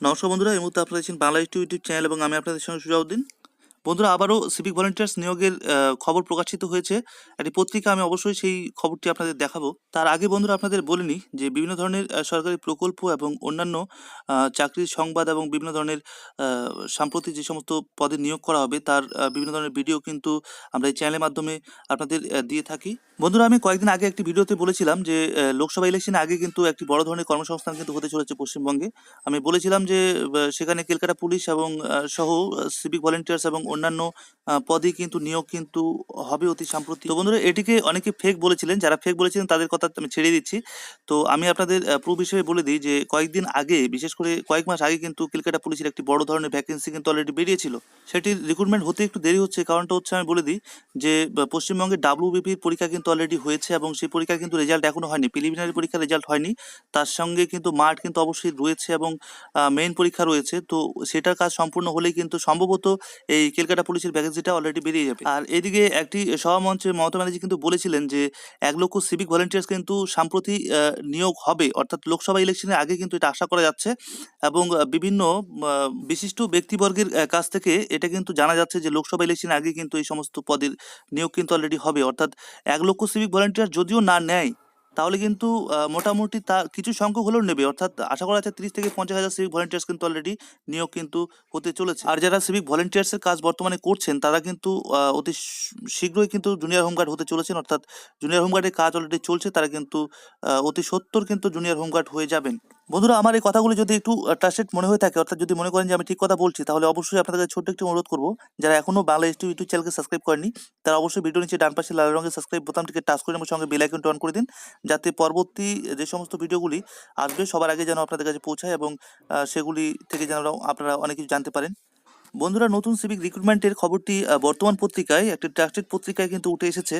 নমস্কার বন্ধুরা, এই মুহূর্তে আপনারা দেখছেন বাংলা ইউটিউব ইউটিউব চ্যানেল এবং আমি আপনাদের সঙ্গে সুজাউদ্দিন। বন্ধুরা, আবারও সিভিক ভলেন্টিয়ার্স নিয়োগের খবর প্রকাশিত হয়েছে। একটি পত্রিকা আমি অবশ্যই সেই খবরটি আপনাদের দেখাবো। তার আগে বন্ধুরা, আপনাদের বলিনি যে, বিভিন্ন ধরনের সরকারি প্রকল্প এবং অন্যান্য চাকরির সংবাদ এবং বিভিন্ন ধরনের সাম্প্রতিক যে সমস্ত পদে নিয়োগ করা হবে, তার বিভিন্ন ধরনের ভিডিও কিন্তু আমরা এই চ্যানেলের মাধ্যমে আপনাদের দিয়ে থাকি। বন্ধুরা, আমি কয়েকদিন আগে একটি ভিডিওতে বলেছিলাম যে লোকসভা ইলেকশনে আগে কিন্তু একটি বড় ধরনের কর্মসংস্থান কিন্তু হতে চলেছে পশ্চিমবঙ্গে। আমি বলেছিলাম যে সেখানে কলকাতা পুলিশ এবং সহ সিভিক ভলেন্টিয়ার্স এবং অন্যান্য পদে কিন্তু নিয়োগ কিন্তু হবে অতি সাম্প্রতিক। তো বন্ধুরা, এটিকে অনেকে ফেক বলেছিলেন, যারা ফেক বলেছিলেন তাদের কথা আমি ছেড়ে দিচ্ছি। তো আমি আপনাদের প্রুফ হিসেবে বলে দিই যে কয়েকদিন আগে, বিশেষ করে কয়েক মাস আগে কিন্তু কলকাতা পুলিশের একটি বড় ধরনের ভ্যাকেন্সি কিন্তু অলরেডি বেরিয়েছিল। সেটির রিক্রুটমেন্ট হতে একটু দেরি হচ্ছে, কারণটা হচ্ছে আমি বলে দিই যে পশ্চিমবঙ্গে ডাব্লিউবিপির পরীক্ষা কিন্তু অলরেডি হয়েছে এবং সেই পরীক্ষার কিন্তু রেজাল্ট এখনও হয়নি। প্রিলিমিনারি পরীক্ষার রেজাল্ট হয়নি। তার সঙ্গে কিন্তু মাঠ কিন্তু অবশ্যই রয়েছে এবং মেইন পরীক্ষা রয়েছে। তো সেটার কাজ সম্পূর্ণ হলেই কিন্তু সম্ভবত এই কলকাতা পুলিশের ভ্যাকেন্সিটা অলরেডি বেরিয়ে যাবে। আর এদিকে একটি সভা মঞ্চে মমতা ব্যানার্জি কিন্তু বলেছিলেন যে, এক লক্ষ সিভিক ভলেন্টিয়ার্স কিন্তু সাম্প্রতি নিয়োগ হবে। অর্থাৎ লোকসভা ইলেকশনের আগে কিন্তু এটা আশা করা যাচ্ছে। এবং বিভিন্ন বিশিষ্ট ব্যক্তিবর্গের কাছ থেকে এটা কিন্তু জানা যাচ্ছে যে, লোকসভা ইলেকশনের আগে কিন্তু এই সমস্ত পদের নিয়োগ কিন্তু অলরেডি হবে। অর্থাৎ এক লক্ষ সিভিক ভলেন্টিয়ার যদিও না নেয় তাহলে কিন্তু মোটামুটি তা, কিছু সংখ্যক হলেও নেবে। অর্থাৎ আশা করা যাচ্ছে তিরিশ থেকে পঞ্চাশ হাজার সিভিক ভলেন্টিয়ার্স কিন্তু অলরেডি নিয়োগ কিন্তু হতে চলেছে। আর যারা সিভিক ভলেন্টিয়ার্সের কাজ বর্তমানে করছেন, তারা কিন্তু অতি শীঘ্রই কিন্তু জুনিয়র হোমগার্ড হতে চলেছেন। অর্থাৎ জুনিয়র হোমগার্ডের কাজ অলরেডি চলছে, তারা কিন্তু অতি সত্তর কিন্তু জুনিয়র হোমগার্ড হয়ে যাবেন। বন্ধুরা, আমার এই কথাগুলো যদি একটু ট্রাস্টেড মনে হয়ে থাকে, অর্থাৎ যদি মনে করেন যে আমি ঠিক কথা বলছি, তাহলে অবশ্যই আপনাদের ছোট্ট একটি অনুরোধ করব। যারা এখনও বাংলা ইউটিউব ইউটিউব চ্যানেলকে সাবস্ক্রাইব করেনি তারা অবশ্যই ভিডিও নিচে ডান পাশে লাল রঙের সাবস্ক্রাইব বোতামটিকে টাচ করে আমার সঙ্গে বেল আইকনটি অন করে দিন, যাতে পরবর্তী যে সমস্ত ভিডিওগুলি আসবে, সবার আগে যেন আপনাদের কাছে পৌঁছায় এবং সেগুলি থেকে যেন আপনারা অনেক কিছু জানতে পারেন। বন্ধুরা, নতুন সিভিক রিক্রুটমেন্টের খবরটি বর্তমান পত্রিকায়, একটি ট্রাস্টেড পত্রিকায় কিন্তু উঠে এসেছে।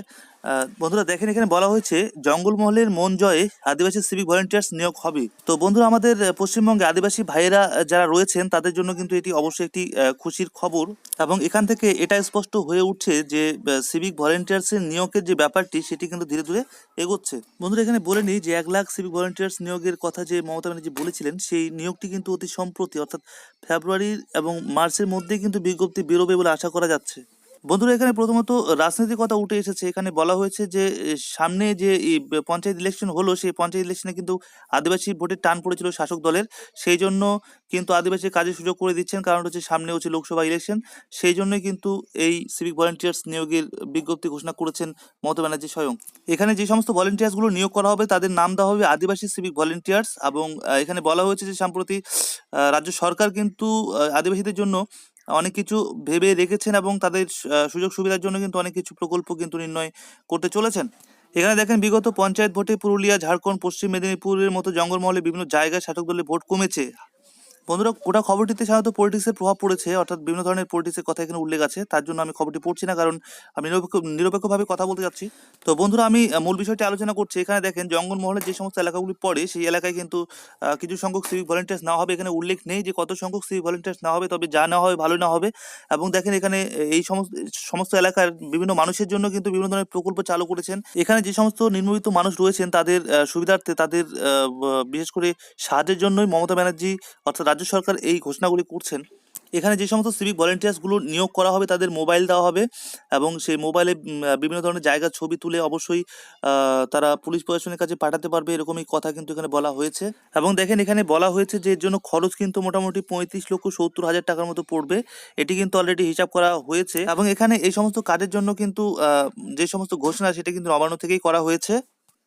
বন্ধুরা দেখেন এখানে বলা হয়েছে, জঙ্গলমহলের মন জয়ে আদিবাসী সিভিক ভলেন্টিয়ার্স নিয়োগ হবে। তো বন্ধুরা আমাদের পশ্চিমবঙ্গে আদিবাসী ভাইয়েরা যারা রয়েছেন, তাদের জন্য কিন্তু এটি অবশ্যই একটি খুশির খবর। এবং এখান থেকে এটা স্পষ্ট হয়ে উঠছে যে সিভিক ভলেন্টিয়ার্সের নিয়োগের যে ব্যাপারটি, সেটি কিন্তু ধীরে ধীরে এগোচ্ছে। বন্ধুরা এখানে বলে নিই যে, এক লাখ সিভিক ভলেন্টিয়ার্স নিয়োগের কথা যে মমতা ব্যানার্জি বলেছিলেন, সেই নিয়োগটি কিন্তু অতি সম্প্রতি, অর্থাৎ ফেব্রুয়ারি এবং মার্চের মধ্যেই কিন্তু বিজ্ঞপ্তি বেরোবে বলে আশা করা যাচ্ছে। বন্ধুরা, এখানে প্রথমত রাজনীতির কথা উঠে এসেছে। এখানে বলা হয়েছে যে সামনে যে পঞ্চায়েত ইলেকশন হলো, সেই পঞ্চায়েত ইলেকশনে কিন্তু আদিবাসী ভোটের টান পড়েছিল শাসক দলের। সেই জন্য কিন্তু আদিবাসী কাজের সুযোগ করে দিচ্ছেন। কারণ হচ্ছে সামনে হচ্ছে লোকসভা ইলেকশন সেই জন্যই কিন্তু এই সিভিক ভলেন্টিয়ার্স নিয়োগের বিজ্ঞপ্তি ঘোষণা করেছেন মমতা ব্যানার্জি স্বয়ং। এখানে যে সমস্ত ভলেন্টিয়ার্সগুলো নিয়োগ করা হবে, তাদের নাম দেওয়া হবে আদিবাসী সিভিক ভলেন্টিয়ার্স এবং এখানে বলা হয়েছে যে, সম্প্রতি রাজ্য সরকার কিন্তু আদিবাসীদের জন্য অনেক কিছু ভেবে রেখেছেন এবং তাদের সুযোগ সুবিধার জন্য কিন্তু অনেক কিছু প্রকল্প কিন্তু নির্ণয় করতে চলেছেন। এখানে দেখেন, বিগত পঞ্চায়েত ভোটে পুরুলিয়া, ঝাড়খণ্ড, পশ্চিম মেদিনীপুরের মতো জঙ্গলমহলে বিভিন্ন জায়গায় শাসক দলের ভোট কমেছে। বন্ধুরা, গোটা খবরটিতে সাধারণত পলিটিক্সের প্রভাব পড়েছে, অর্থাৎ বিভিন্ন ধরনের পলিটিক্সের কথা এখানে উল্লেখ আছে, তার জন্য আমি খবরটি পড়ছি না, কারণ আমি নিরপেক্ষ, নিরপেক্ষভাবে কথা বলতে যাচ্ছি। তো বন্ধুরা, আমি মূল বিষয়টি আলোচনা করছি। এখানে দেখেন জঙ্গলমহলের যে সমস্ত এলাকাগুলি পড়ে, সেই এলাকায় কিন্তু কিছু সংখ্যক সিভিক ভলেন্টিয়ার্স নেওয়া হবে। এখানে উল্লেখ নেই যে কত সংখ্যক সিভিক ভলেন্টিয়ার্স নেওয়া হবে, তবে যা নেওয়া হবে, ভালো না হবে। এবং দেখেন, এখানে এই সমস্ত সমস্ত এলাকার বিভিন্ন মানুষের জন্য কিন্তু বিভিন্ন ধরনের প্রকল্প চালু করেছেন। এখানে যে সমস্ত নিম্নবিত্ত মানুষ রয়েছেন, তাদের সুবিধার্থে তাদের বিশেষ করে সাহায্যের জন্যই মমতা ব্যানার্জি, অর্থাৎ রাজ্য সরকার এই ঘোষণাগুলি করছেন, এখানে যে সমস্ত সিভিক ভলেন্টিয়ার্সগুলো নিয়োগ করা হবে, তাদের মোবাইল দেওয়া হবে এবং সেই মোবাইলে বিভিন্ন ধরনের জায়গার ছবি তুলে অবশ্যই তারা পুলিশ প্রশাসনের কাছে পাঠাতে পারবে, এরকমই কথা কিন্তু এখানে বলা হয়েছে। এবং দেখেন এখানে বলা হয়েছে যে, এর জন্য খরচ কিন্তু মোটামুটি পঁয়ত্রিশ লক্ষ সত্তর হাজার টাকার মতো পড়বে। এটি কিন্তু অলরেডি হিসাব করা হয়েছে এবং এখানে এই সমস্ত কাজের জন্য কিন্তু যে সমস্ত ঘোষণা সেটা কিন্তু নবান্ন থেকেই করা হয়েছে।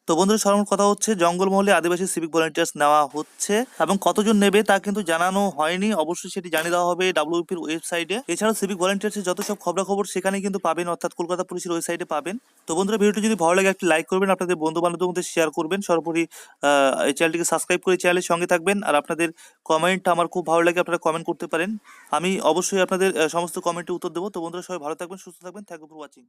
তো বন্ধুরা সরল কথা হচ্ছে, জঙ্গলমহলে আদিবাসী সিভিক ভলেন্টিয়ার্স নেওয়া হচ্ছে এবং কতজন নেবে তা কিন্তু জানানো হয়নি। অবশ্যই সেটি জানিয়ে দেওয়া হবে ডাব্লিউপির ওয়েবসাইটে এছাড়াও সিভিক ভলেন্টিয়ার্সের যত সব খবরাখবর সেখানে কিন্তু পাবেন, অর্থাৎ কলকাতা পুলিশের ওয়েবসাইটে পাবেন। তো বন্ধুরা, ভিডিওটি যদি ভালো লাগে, একটি লাইক করবেন, আপনাদের বন্ধু বান্ধবদের মধ্যে শেয়ার করবেন। সর্বোপরি এই চ্যানেলটিকে সাবস্ক্রাইব করে চ্যানেলের সঙ্গে থাকবেন। আর আপনাদের কমেন্ট আমার খুব ভালো লাগে, আপনারা কমেন্ট করতে পারেন। আমি অবশ্যই আপনাদের সমস্ত কমেন্টে উত্তর দেবো। তো বন্ধুরা, সবাই ভালো থাকবেন, সুস্থ থাকবেন। Thank for watching